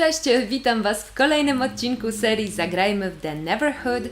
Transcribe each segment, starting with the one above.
Cześć, witam Was w kolejnym odcinku serii Zagrajmy w The Neverhood.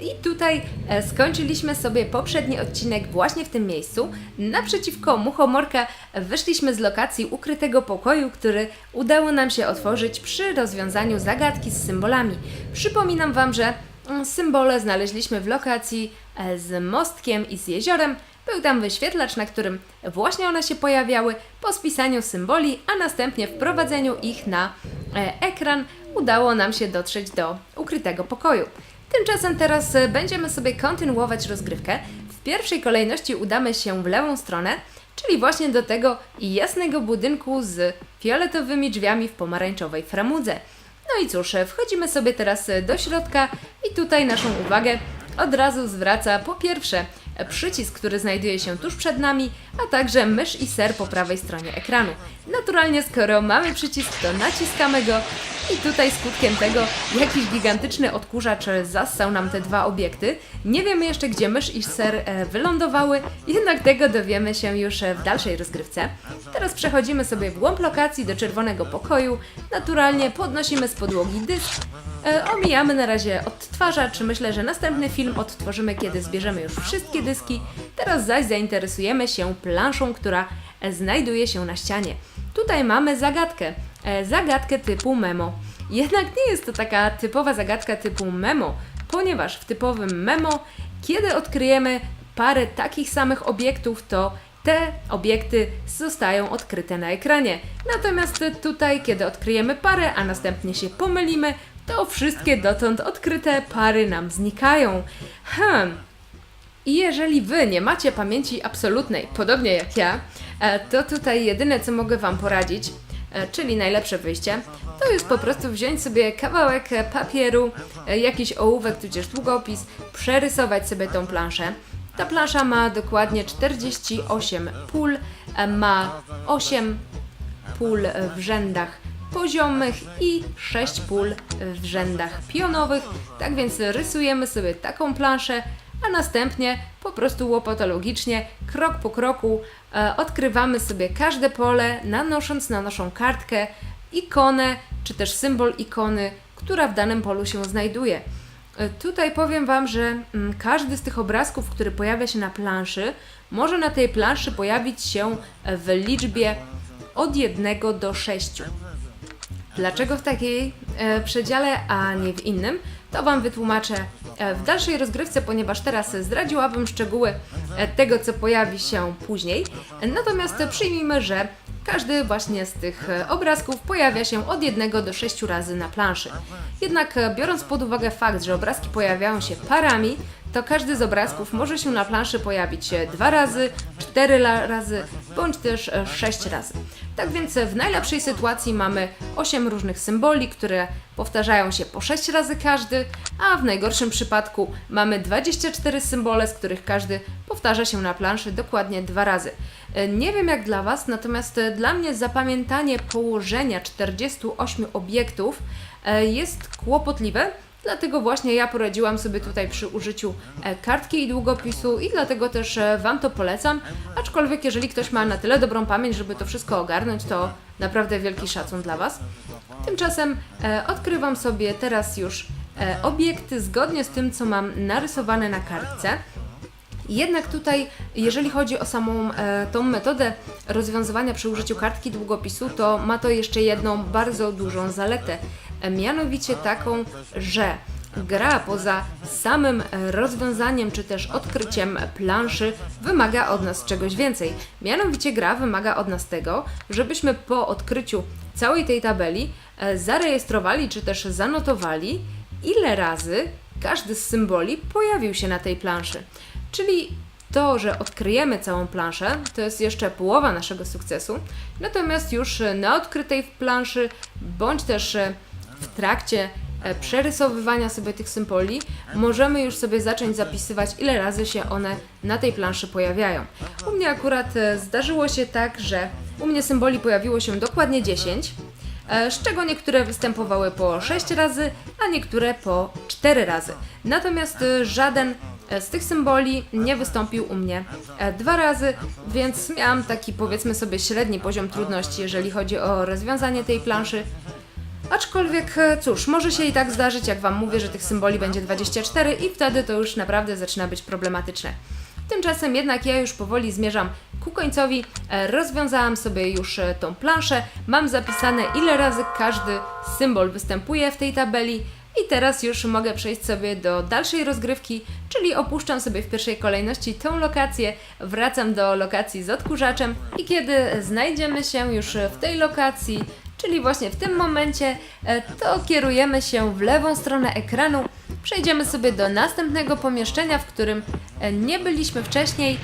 I tutaj e, skończyliśmy sobie poprzedni odcinek właśnie w tym miejscu. Naprzeciwko Muchomorka wyszliśmy z lokacji ukrytego pokoju, który udało nam się otworzyć przy rozwiązaniu zagadki z symbolami. Przypominam Wam, że mm, symbole znaleźliśmy w lokacji z mostkiem i z jeziorem. Był tam wyświetlacz, na którym właśnie one się pojawiały. Po spisaniu symboli, a następnie wprowadzeniu ich na e, ekran, udało nam się dotrzeć do ukrytego pokoju. Tymczasem teraz e, będziemy sobie kontynuować rozgrywkę. W pierwszej kolejności udamy się w lewą stronę, czyli właśnie do tego jasnego budynku z fioletowymi drzwiami w pomarańczowej framudze. No i cóż, e, wchodzimy sobie teraz e, do środka i tutaj naszą uwagę od razu zwraca po pierwsze przycisk, który znajduje się tuż przed nami, a także mysz i ser po prawej stronie ekranu. Naturalnie, skoro mamy przycisk, to naciskamy go i tutaj skutkiem tego jakiś gigantyczny odkurzacz zassał nam te dwa obiekty. Nie wiemy jeszcze, gdzie mysz i ser e, wylądowały, jednak tego dowiemy się już w dalszej rozgrywce. Teraz przechodzimy sobie w głąb lokacji do czerwonego pokoju. Naturalnie podnosimy z podłogi dysk, E, omijamy na razie odtwarzacz. Myślę, że następny film odtworzymy, kiedy zbierzemy już wszystkie dyski. Teraz zaś zainteresujemy się planszą, która e, znajduje się na ścianie. Tutaj mamy zagadkę. E, zagadkę typu memo. Jednak nie jest to taka typowa zagadka typu memo, ponieważ w typowym memo, kiedy odkryjemy parę takich samych obiektów, to te obiekty zostają odkryte na ekranie. Natomiast tutaj, kiedy odkryjemy parę, a następnie się pomylimy, to wszystkie dotąd odkryte pary nam znikają. Hmm. I jeżeli Wy nie macie pamięci absolutnej, podobnie jak ja, e, to tutaj jedyne co mogę Wam poradzić, e, czyli najlepsze wyjście, to jest po prostu wziąć sobie kawałek e, papieru, jakiś ołówek tudzież długopis, przerysować sobie tą planszę. Ta plansza ma dokładnie 48 pól, ma 8 pól w rzędach poziomych i 6 pól w rzędach pionowych. Tak więc rysujemy sobie taką planszę, a następnie po prostu łopatologicznie, krok po kroku e, odkrywamy sobie każde pole, nanosząc na naszą kartkę ikonę, czy też symbol ikony, która w danym polu się znajduje. E, Tutaj powiem Wam, że mm, każdy z tych obrazków, który pojawia się na planszy, może na tej planszy pojawić się w liczbie od 1 do 6. Dlaczego w takiej e, przedziale, a nie w innym, to Wam wytłumaczę e, w dalszej rozgrywce, ponieważ teraz zdradziłabym szczegóły e, tego, co pojawi się później. Natomiast przyjmijmy, że każdy właśnie z tych e, obrazków pojawia się od 1 do 6 razy na planszy. Jednak biorąc pod uwagę fakt, że obrazki pojawiają się parami, to każdy z obrazków może się na planszy pojawić dwa razy, cztery razy, bądź też sześć razy. Tak więc w najlepszej sytuacji mamy 8 różnych symboli, które powtarzają się po 6 razy każdy, a w najgorszym przypadku mamy 24 symbole, z których każdy powtarza się na planszy dokładnie dwa razy. Nie wiem jak dla Was, natomiast dla mnie zapamiętanie położenia 48 obiektów e, jest kłopotliwe, Dlatego właśnie ja poradziłam sobie tutaj przy użyciu e, kartki i długopisu i dlatego też e, Wam to polecam. Aczkolwiek jeżeli ktoś ma na tyle dobrą pamięć, żeby to wszystko ogarnąć, to naprawdę wielki szacun dla Was. Tymczasem e, odkrywam sobie teraz już obiekty zgodnie z tym, co mam narysowane na kartce. Jednak tutaj, jeżeli chodzi o samą e, tą metodę rozwiązywania przy użyciu kartki długopisu, to ma to jeszcze jedną bardzo dużą zaletę. E, mianowicie taką, że gra poza samym e, rozwiązaniem czy też odkryciem planszy wymaga od nas czegoś więcej. Mianowicie gra wymaga od nas tego, żebyśmy po odkryciu całej tej tabeli e, zarejestrowali czy też zanotowali, ile razy każdy z symboli pojawił się na tej planszy. Czyli to, że odkryjemy całą planszę, to jest jeszcze połowa naszego sukcesu. Natomiast już na odkrytej planszy, bądź też e, w trakcie e, przerysowywania sobie tych symboli, możemy już sobie zacząć zapisywać, ile razy się one na tej planszy pojawiają. U mnie akurat e, zdarzyło się tak, że u mnie symboli pojawiło się dokładnie 10, e, z czego niektóre występowały po 6 razy, a niektóre po 4 razy. Natomiast żaden z tych symboli nie wystąpił u mnie dwa razy, więc miałam taki powiedzmy sobie średni poziom trudności, jeżeli chodzi o rozwiązanie tej planszy. Aczkolwiek, e, cóż, może się i tak zdarzyć, jak Wam mówię, że tych symboli będzie 24 i wtedy to już naprawdę zaczyna być problematyczne. Tymczasem jednak ja już powoli zmierzam ku końcowi. E, Rozwiązałam sobie już e, tą planszę. Mam zapisane ile razy każdy symbol występuje w tej tabeli. I teraz już mogę przejść sobie do dalszej rozgrywki, czyli opuszczam sobie w pierwszej kolejności tą lokację, wracam do lokacji z odkurzaczem i kiedy znajdziemy się już w tej lokacji, czyli właśnie w tym momencie, e, to kierujemy się w lewą stronę ekranu, przejdziemy sobie do następnego pomieszczenia, w którym e, nie byliśmy wcześniej.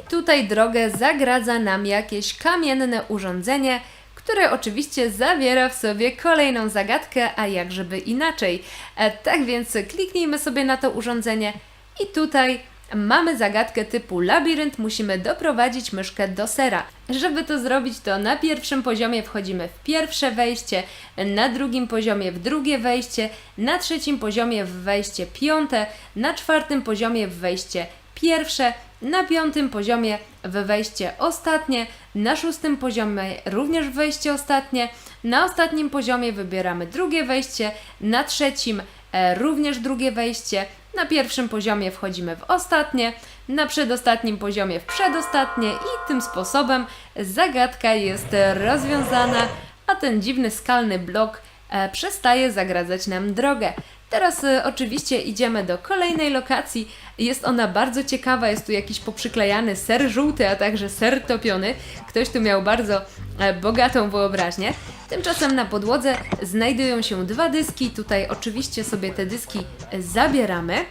I tutaj drogę zagradza nam jakieś kamienne urządzenie, które oczywiście zawiera w sobie kolejną zagadkę, a jak żeby inaczej. E, tak więc kliknijmy sobie na to urządzenie. I tutaj mamy zagadkę typu labirynt, musimy doprowadzić myszkę do sera. Żeby to zrobić, to na pierwszym poziomie wchodzimy w pierwsze wejście, na drugim poziomie w drugie wejście, na trzecim poziomie w wejście piąte, na czwartym poziomie w wejście pierwsze, na piątym poziomie w wejście ostatnie, na szóstym poziomie również wejście ostatnie, na ostatnim poziomie wybieramy drugie wejście, na trzecim e, również drugie wejście, na pierwszym poziomie wchodzimy w ostatnie, na przedostatnim poziomie w przedostatnie i tym sposobem zagadka jest rozwiązana, a ten dziwny skalny blok e, przestaje zagradzać nam drogę. Teraz e, oczywiście idziemy do kolejnej lokacji. Jest ona bardzo ciekawa, jest tu jakiś poprzyklejany ser żółty, a także ser topiony. Ktoś tu miał bardzo e, bogatą wyobraźnię. Tymczasem na podłodze znajdują się dwa dyski. Tutaj oczywiście sobie te dyski zabieramy.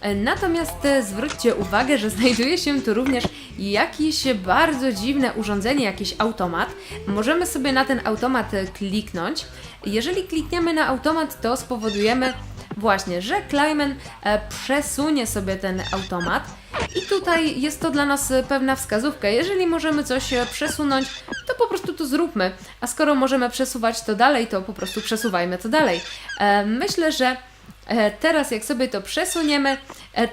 E, Natomiast e, zwróćcie uwagę, że znajduje się tu również jakieś bardzo dziwne urządzenie, jakiś automat. Możemy sobie na ten automat e, kliknąć. Jeżeli klikniemy na automat, to spowodujemy właśnie, że Kleiman e, przesunie sobie ten automat. I tutaj jest to dla nas e, pewna wskazówka. Jeżeli możemy coś e, przesunąć, to po prostu to zróbmy. A skoro możemy przesuwać to dalej, to po prostu przesuwajmy to dalej. Myślę, że Teraz, jak sobie to przesuniemy,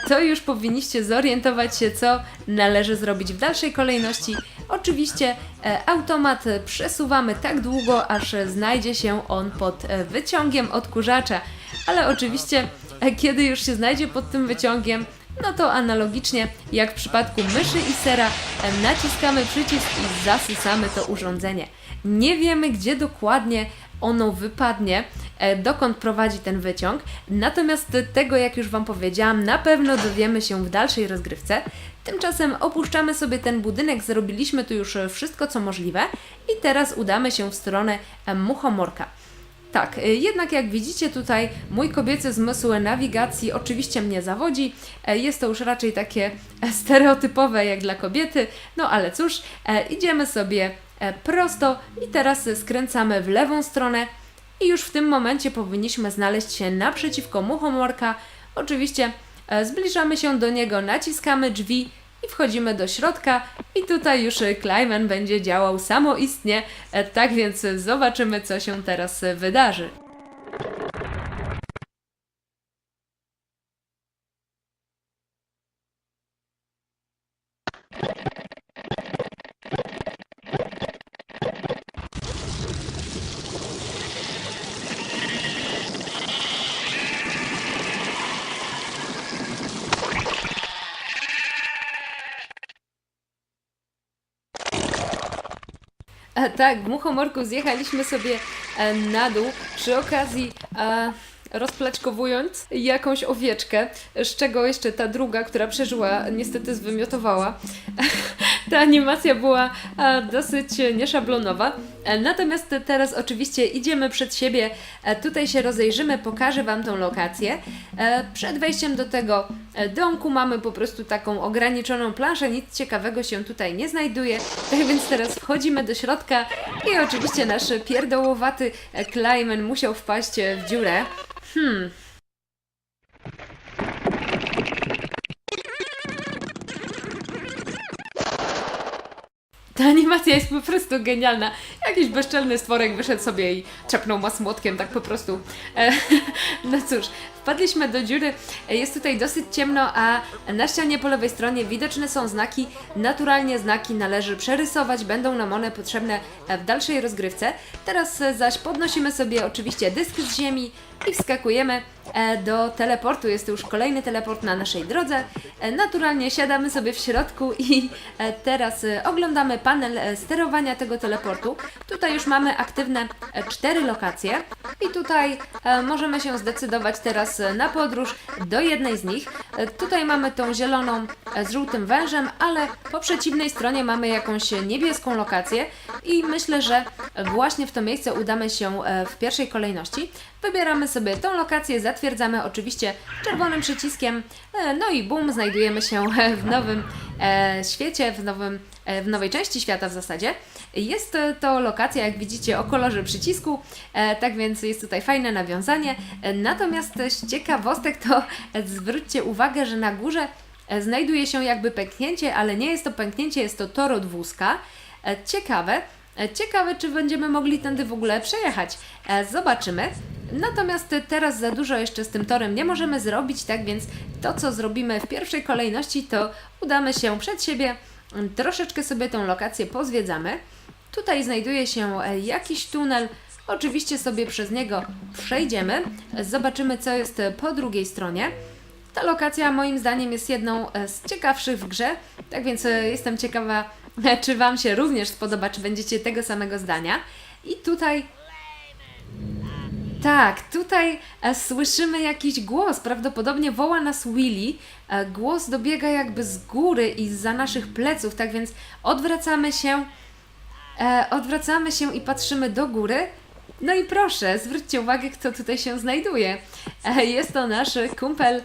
to już powinniście zorientować się, co należy zrobić w dalszej kolejności. Oczywiście automat przesuwamy tak długo, aż znajdzie się on pod wyciągiem odkurzacza, ale oczywiście, kiedy już się znajdzie pod tym wyciągiem, no to analogicznie jak w przypadku myszy i sera, naciskamy przycisk i zasysamy to urządzenie. Nie wiemy, gdzie dokładnie ono wypadnie, e, dokąd prowadzi ten wyciąg. Natomiast tego, jak już Wam powiedziałam, na pewno dowiemy się w dalszej rozgrywce. Tymczasem opuszczamy sobie ten budynek, zrobiliśmy tu już wszystko, co możliwe i teraz udamy się w stronę e, Muchomorka. Tak, y, jednak jak widzicie tutaj, mój kobiecy zmysł nawigacji oczywiście mnie zawodzi. E, Jest to już raczej takie e, stereotypowe jak dla kobiety, no ale cóż, e, idziemy sobie prosto i teraz skręcamy w lewą stronę i już w tym momencie powinniśmy znaleźć się naprzeciwko muchomorka. Oczywiście zbliżamy się do niego, naciskamy drzwi i wchodzimy do środka i tutaj już Kleiman będzie działał samoistnie, e, tak więc zobaczymy co się teraz wydarzy. E, tak, w Muchomorku zjechaliśmy sobie e, na dół, przy okazji e, rozplaczkowując jakąś owieczkę, z czego jeszcze ta druga, która przeżyła, niestety zwymiotowała. ta animacja była e, dosyć nieszablonowa. E, natomiast teraz oczywiście idziemy przed siebie, e, tutaj się rozejrzymy, pokażę Wam tą lokację. Przed wejściem do tego domku mamy po prostu taką ograniczoną planszę, nic ciekawego się tutaj nie znajduje, tak więc teraz wchodzimy do środka i oczywiście nasz pierdołowaty Kleiman musiał wpaść w dziurę. Hmm, Ta animacja jest po prostu genialna. Jakiś bezczelny stworek wyszedł sobie i trzepnął mas młotkiem, tak po prostu. E, no cóż, wpadliśmy do dziury. E, Jest tutaj dosyć ciemno, a na ścianie po lewej stronie widoczne są znaki. Naturalnie znaki należy przerysować, będą nam one potrzebne w dalszej rozgrywce. Teraz e, zaś podnosimy sobie oczywiście dysk z ziemi i wskakujemy e, do teleportu. Jest to już kolejny teleport na naszej drodze. E, Naturalnie siadamy sobie w środku i e, teraz oglądamy panel sterowania tego teleportu. Tutaj już mamy aktywne cztery lokacje i tutaj możemy się zdecydować teraz na podróż do jednej z nich. E, Tutaj mamy tą zieloną e, z żółtym wężem, ale po przeciwnej stronie mamy jakąś niebieską lokację i myślę, że właśnie w to miejsce udamy się e, w pierwszej kolejności. Wybieramy sobie tą lokację, zatwierdzamy oczywiście czerwonym przyciskiem, no i bum, znajdujemy się w nowym świecie, w, nowym, w nowej części świata w zasadzie. Jest to lokacja, jak widzicie, o kolorze przycisku, e, tak więc jest tutaj fajne nawiązanie. E, Natomiast z ciekawostek to e, zwróćcie uwagę, że na górze znajduje się jakby pęknięcie, ale nie jest to pęknięcie, jest to tor od wózka. Ciekawe. Ciekawe, czy będziemy mogli tędy w ogóle przejechać. Zobaczymy. Natomiast teraz za dużo jeszcze z tym torem nie możemy zrobić, tak więc to, co zrobimy w pierwszej kolejności, to udamy się przed siebie, troszeczkę sobie tą lokację pozwiedzamy. Tutaj znajduje się e, jakiś tunel. Oczywiście sobie przez niego przejdziemy. Zobaczymy, co jest po drugiej stronie. Ta lokacja moim zdaniem jest jedną e, z ciekawszych w grze, tak więc e, jestem ciekawa, czy Wam się również spodoba, czy będziecie tego samego zdania. I tutaj tak, tutaj słyszymy jakiś głos, prawdopodobnie woła nas Willy. Głos dobiega jakby z góry i za naszych pleców, tak więc odwracamy się, e, odwracamy się i patrzymy do góry. No i proszę, zwróćcie uwagę, kto tutaj się znajduje. E, jest to nasz kumpel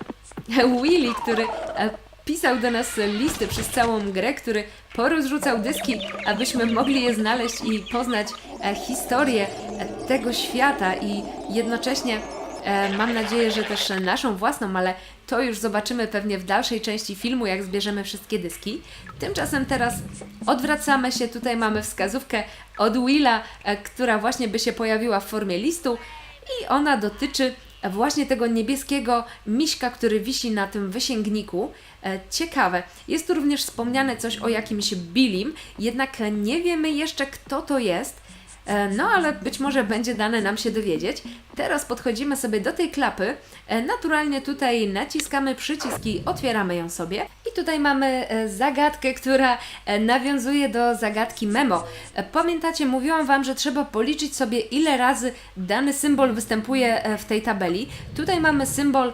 e, Willy, który e, pisał do nas listy przez całą grę, który porozrzucał dyski, abyśmy mogli je znaleźć i poznać e, historię e, tego świata i jednocześnie mam nadzieję, że też naszą własną, ale to już zobaczymy pewnie w dalszej części filmu, jak zbierzemy wszystkie dyski. Tymczasem teraz odwracamy się, tutaj mamy wskazówkę od Willa, e, która właśnie by się pojawiła w formie listu i ona dotyczy właśnie tego niebieskiego miśka, który wisi na tym wysięgniku. E, Ciekawe. Jest tu również wspomniane coś o jakimś Billim, jednak nie wiemy jeszcze kto to jest. E, No, ale być może będzie dane nam się dowiedzieć. Teraz podchodzimy sobie do tej klapy. E, Naturalnie tutaj naciskamy przycisk i otwieramy ją sobie. I tutaj mamy e, zagadkę, która nawiązuje do zagadki memo. Pamiętacie, mówiłam Wam, że trzeba policzyć sobie ile razy dany symbol występuje w tej tabeli. Tutaj mamy symbol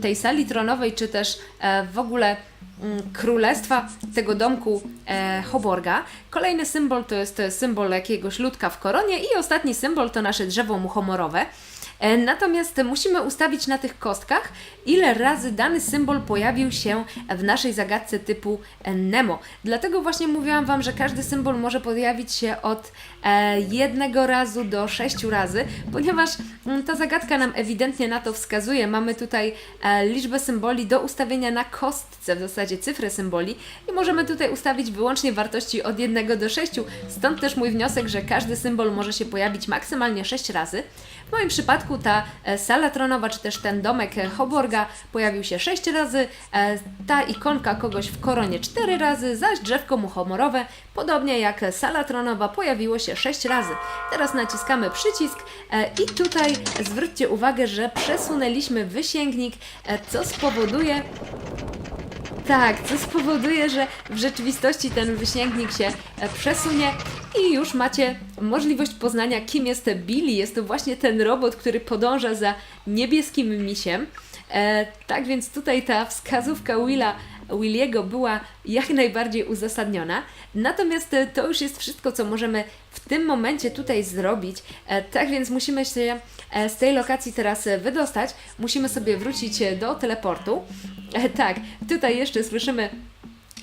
tej sali tronowej, czy też e, w ogóle mm, królestwa tego domku e, Hoborga. Kolejny symbol to jest symbol jakiegoś ludka w koronie i ostatni symbol to nasze drzewo muchomorowe. E, Natomiast musimy ustawić na tych kostkach, ile razy dany symbol pojawił się w naszej zagadce typu e, Nemo. Dlatego właśnie mówiłam Wam, że każdy symbol może pojawić się od e, jednego razu do sześciu razy, ponieważ mm, ta zagadka nam ewidentnie na to wskazuje. Mamy tutaj liczbę symboli do ustawienia na kostce, w zasadzie cyfrę symboli i możemy tutaj ustawić wyłącznie wartości od 1 do 6, stąd też mój wniosek, że każdy symbol może się pojawić maksymalnie 6 razy. W moim przypadku ta e, sala tronowa, czy też ten domek e, Hoborga pojawił się 6 razy, e, ta ikonka kogoś w koronie 4 razy, zaś drzewko muchomorowe, podobnie jak sala tronowa, pojawiło się 6 razy. Teraz naciskamy przycisk i tutaj zwróćcie uwagę, że przesunęliśmy wysięgnik, co spowoduje, tak, co spowoduje, że w rzeczywistości ten wysięgnik się e, przesunie i już macie możliwość poznania, kim jest Billy. Jest to właśnie ten robot, który podąża za niebieskim misiem. E, tak więc tutaj ta wskazówka Willa, Williego była jak najbardziej uzasadniona. Natomiast e, to już jest wszystko, co możemy w tym momencie tutaj zrobić. E, tak więc musimy się e, z tej lokacji teraz wydostać. Musimy sobie wrócić do teleportu. Tak, tutaj jeszcze słyszymy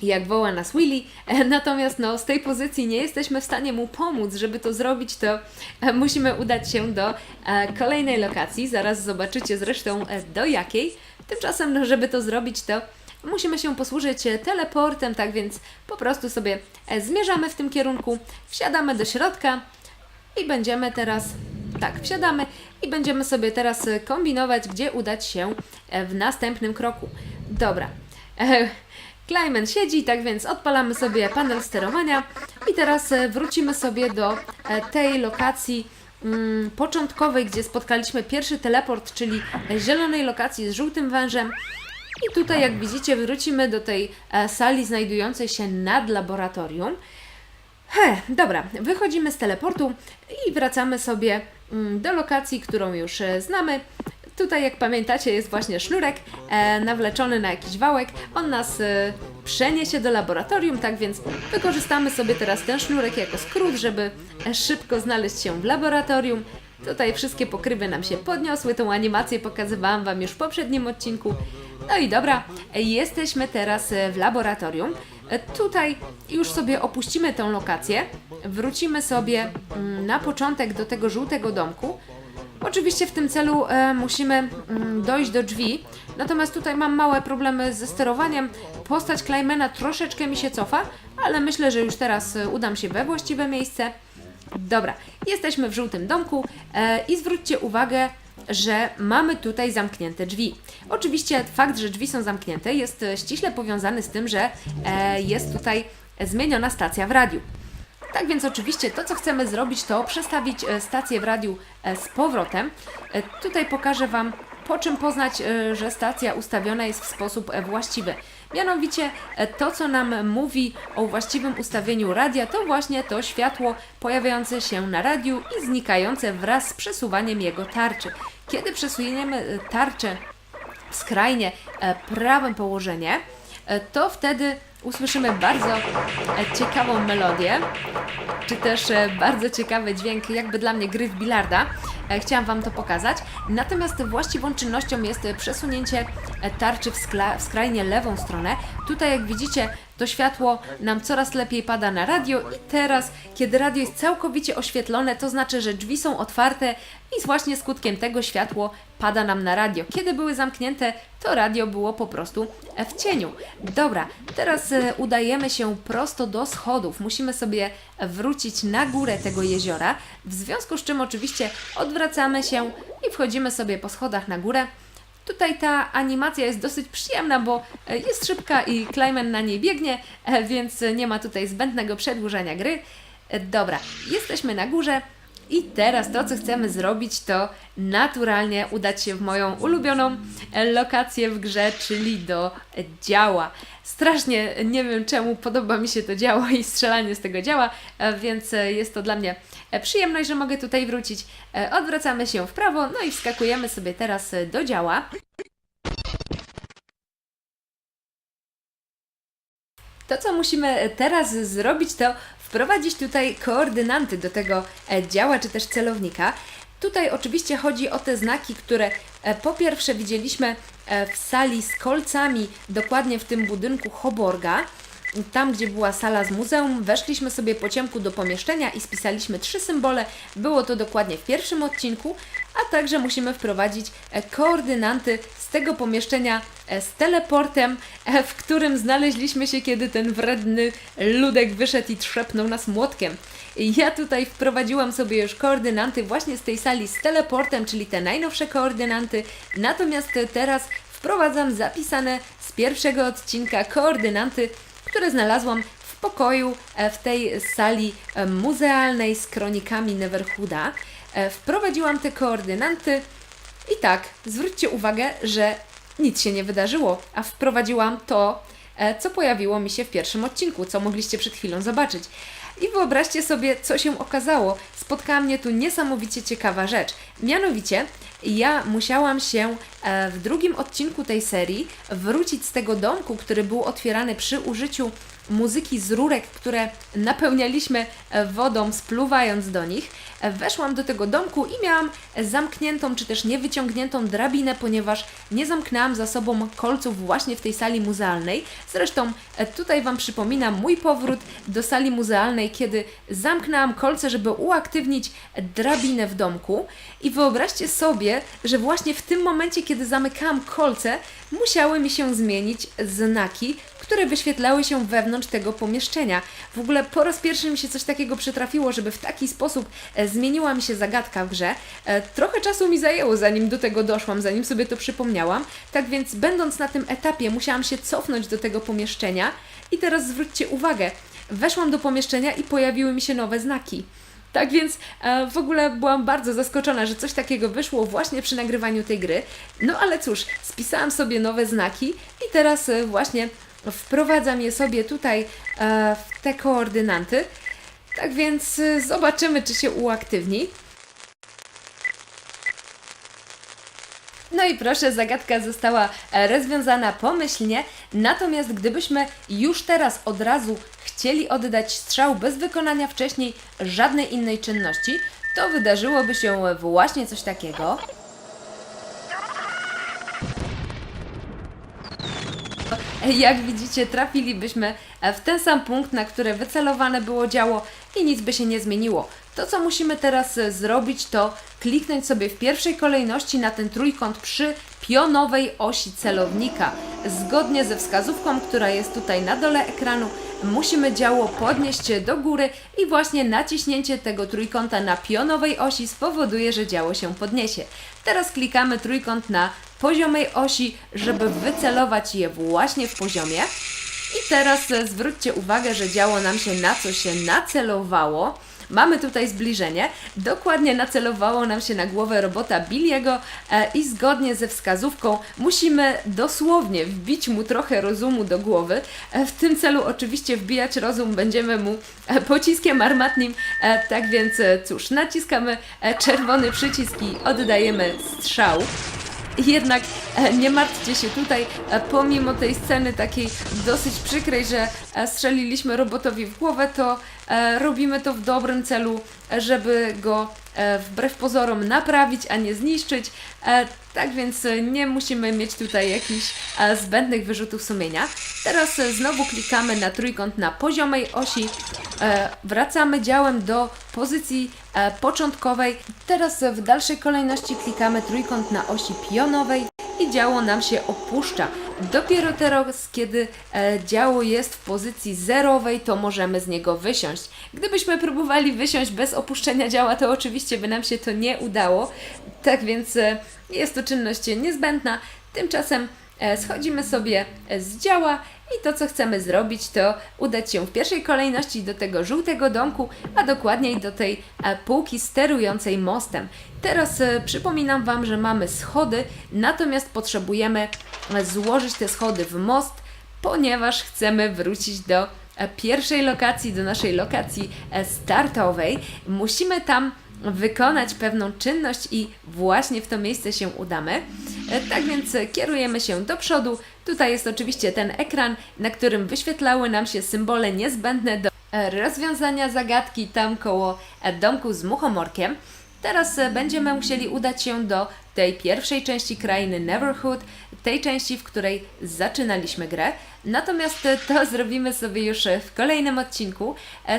jak woła nas Willy, natomiast no, z tej pozycji nie jesteśmy w stanie mu pomóc. Żeby to zrobić, to musimy udać się do kolejnej lokacji. Zaraz zobaczycie zresztą do jakiej. Tymczasem, no, żeby to zrobić, to musimy się posłużyć e, teleportem, tak więc po prostu sobie e, zmierzamy w tym kierunku, wsiadamy do środka i będziemy teraz Tak, wsiadamy i będziemy sobie teraz e, kombinować, gdzie udać się w następnym kroku. Dobra. Clayman siedzi, tak więc odpalamy sobie panel sterowania i teraz wrócimy sobie do tej lokacji mm, początkowej, gdzie spotkaliśmy pierwszy teleport, czyli zielonej lokacji z żółtym wężem. I tutaj, jak widzicie, wrócimy do tej e, sali znajdującej się nad laboratorium. He, dobra, wychodzimy z teleportu i wracamy sobie mm, do lokacji, którą już e, znamy. Tutaj, jak pamiętacie, jest właśnie sznurek e, nawleczony na jakiś wałek. On nas e, przeniesie do laboratorium, tak więc wykorzystamy sobie teraz ten sznurek jako skrót, żeby e, szybko znaleźć się w laboratorium. Tutaj wszystkie pokrywy nam się podniosły, tą animację pokazywałam Wam już w poprzednim odcinku. No i dobra, jesteśmy teraz e, w laboratorium. E, Tutaj już sobie opuścimy tą lokację, wrócimy sobie mm, na początek do tego żółtego domku. Oczywiście w tym celu e, musimy mm, dojść do drzwi, natomiast tutaj mam małe problemy ze sterowaniem. Postać Claymana troszeczkę mi się cofa, ale myślę, że już teraz udam się we właściwe miejsce. Dobra, jesteśmy w żółtym domku i zwróćcie uwagę, że mamy tutaj zamknięte drzwi. Oczywiście fakt, że drzwi są zamknięte jest e, ściśle powiązany z tym, że e, jest tutaj zmieniona stacja w radiu. Tak więc oczywiście to, co chcemy zrobić, to przestawić e, stację w radiu e, z powrotem. Tutaj pokażę Wam, po czym poznać, e, że stacja ustawiona jest w sposób e, właściwy. Mianowicie e, to, co nam mówi o właściwym ustawieniu radia, to właśnie to światło pojawiające się na radiu i znikające wraz z przesuwaniem jego tarczy. Kiedy przesuniemy tarczę w skrajnie prawym położenie, to wtedy usłyszymy bardzo ciekawą melodię, czy też bardzo ciekawy dźwięk, jakby dla mnie gry w bilarda. E, Chciałam Wam to pokazać. Natomiast właściwą czynnością jest e, przesunięcie e, tarczy w, skla- w skrajnie lewą stronę. Tutaj, jak widzicie, to światło nam coraz lepiej pada na radio i teraz, kiedy radio jest całkowicie oświetlone, to znaczy, że drzwi są otwarte i właśnie skutkiem tego światło pada nam na radio. Kiedy były zamknięte, to radio było po prostu w cieniu. Dobra, teraz udajemy się prosto do schodów. Musimy sobie wrócić na górę tego jeziora, w związku z czym oczywiście odwracamy się i wchodzimy sobie po schodach na górę. Tutaj ta animacja jest dosyć przyjemna, bo e, jest szybka i Clayman na niej biegnie, e, więc nie ma tutaj zbędnego przedłużania gry. E, Dobra, jesteśmy na górze i teraz to, co chcemy zrobić, to naturalnie udać się w moją ulubioną lokację w grze, czyli do działa. Strasznie nie wiem czemu podoba mi się to działo i strzelanie z tego działa, e, więc e, jest to dla mnie e, przyjemność, że mogę tutaj wrócić. Odwracamy się w prawo, no i wskakujemy sobie teraz do działa. To, co musimy teraz zrobić, to wprowadzić tutaj koordynanty do tego działa czy też celownika. Tutaj oczywiście chodzi o te znaki, które e, po pierwsze widzieliśmy e, w sali z kolcami, dokładnie w tym budynku Hoborga. Tam, gdzie była sala z muzeum, weszliśmy sobie po ciemku do pomieszczenia i spisaliśmy trzy symbole. Było to dokładnie w pierwszym odcinku, a także musimy wprowadzić e, koordynanty z tego pomieszczenia e, z teleportem, e, w którym znaleźliśmy się, kiedy ten wredny ludek wyszedł i trzepnął nas młotkiem. Ja tutaj wprowadziłam sobie już koordynanty właśnie z tej sali z teleportem, czyli te najnowsze koordynanty, natomiast teraz wprowadzam zapisane z pierwszego odcinka koordynanty, które znalazłam w pokoju e, w tej sali muzealnej z kronikami Neverhooda. Wprowadziłam te koordynanty i tak, zwróćcie uwagę, że nic się nie wydarzyło, a wprowadziłam to, e, co pojawiło mi się w pierwszym odcinku, co mogliście przed chwilą zobaczyć. I wyobraźcie sobie, co się okazało. Spotkała mnie tu niesamowicie ciekawa rzecz. Mianowicie, ja musiałam się e, w drugim odcinku tej serii wrócić z tego domku, który był otwierany przy użyciu muzyki z rurek, które napełnialiśmy e, wodą, spluwając do nich. E, Weszłam do tego domku i miałam zamkniętą, czy też niewyciągniętą drabinę, ponieważ nie zamknęłam za sobą kolców właśnie w tej sali muzealnej. Zresztą e, tutaj Wam przypominam mój powrót do sali muzealnej, kiedy zamknęłam kolce, żeby uaktywnić drabinę w domku. I wyobraźcie sobie, że właśnie w tym momencie, kiedy zamykałam kolce, musiały mi się zmienić znaki, które wyświetlały się wewnątrz tego pomieszczenia. W ogóle po raz pierwszy mi się coś takiego przytrafiło, żeby w taki sposób e, zmieniła mi się zagadka w grze. E, trochę czasu mi zajęło, zanim do tego doszłam, zanim sobie to przypomniałam. Tak więc, będąc na tym etapie, musiałam się cofnąć do tego pomieszczenia. I teraz zwróćcie uwagę, weszłam do pomieszczenia i pojawiły mi się nowe znaki. Tak więc e, w ogóle byłam bardzo zaskoczona, że coś takiego wyszło właśnie przy nagrywaniu tej gry. No ale cóż, spisałam sobie nowe znaki i teraz e, właśnie wprowadzam je sobie tutaj e, w te koordynaty. Tak więc e, zobaczymy, czy się uaktywni. No i proszę, zagadka została e, rozwiązana pomyślnie, natomiast gdybyśmy już teraz od razu chcieli oddać strzał bez wykonania wcześniej żadnej innej czynności, to wydarzyłoby się właśnie coś takiego. Jak widzicie, trafilibyśmy w ten sam punkt, na który wycelowane było działo i nic by się nie zmieniło. To, co musimy teraz e, zrobić, to kliknąć sobie w pierwszej kolejności na ten trójkąt przy pionowej osi celownika. Zgodnie ze wskazówką, która jest tutaj na dole ekranu, musimy działo podnieść do góry i właśnie naciśnięcie tego trójkąta na pionowej osi spowoduje, że działo się podniesie. Teraz klikamy trójkąt na poziomej osi, żeby wycelować je właśnie w poziomie. I teraz e, zwróćcie uwagę, że działo nam się na co się nacelowało. Mamy tutaj zbliżenie. Dokładnie nacelowało nam się na głowę robota Billiego e, i zgodnie ze wskazówką musimy dosłownie wbić mu trochę rozumu do głowy. E, w tym celu oczywiście wbijać rozum będziemy mu e, pociskiem armatnim. Tak więc cóż, naciskamy czerwony przycisk i oddajemy strzał. Jednak nie martwcie się tutaj, pomimo tej sceny takiej dosyć przykrej, że strzeliliśmy robotowi w głowę, to robimy to w dobrym celu, e, żeby go e, wbrew pozorom naprawić, a nie zniszczyć. E, tak więc e, nie musimy mieć tutaj jakichś e, zbędnych wyrzutów sumienia. Teraz e, znowu klikamy na trójkąt na poziomej osi, e, wracamy działem do pozycji e, początkowej. Teraz e, w dalszej kolejności klikamy trójkąt na osi pionowej i działo nam się opuszcza. Dopiero teraz, kiedy e, działo jest w pozycji zerowej, to możemy z niego wysiąść. Gdybyśmy próbowali wysiąść bez opuszczenia działa, to oczywiście by nam się to nie udało. Tak więc e, jest to czynność niezbędna. Tymczasem schodzimy sobie e, z działa i to, co chcemy zrobić, to udać się w pierwszej kolejności do tego żółtego domku, a dokładniej do tej e, półki sterującej mostem. Teraz e, przypominam Wam, że mamy schody, natomiast potrzebujemy e, złożyć te schody w most, ponieważ chcemy wrócić do e, pierwszej lokacji, do naszej lokacji e, startowej. Musimy tam wykonać pewną czynność i właśnie w to miejsce się udamy. E, Tak więc kierujemy się do przodu. Tutaj jest oczywiście ten ekran, na którym wyświetlały nam się symbole niezbędne do e, rozwiązania zagadki tam koło e, domku z muchomorkiem. Teraz e, będziemy musieli udać się do tej pierwszej części krainy Neverhood, tej części, w której zaczynaliśmy grę. Natomiast e, to zrobimy sobie już e, w kolejnym odcinku.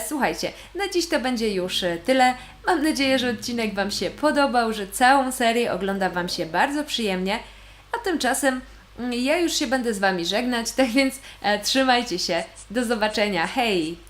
Słuchajcie, na dziś to będzie już tyle. Mam nadzieję, że odcinek Wam się podobał, że całą serię ogląda Wam się bardzo przyjemnie. A tymczasem mm, ja już się będę z Wami żegnać, tak więc trzymajcie się. Do zobaczenia. Hej!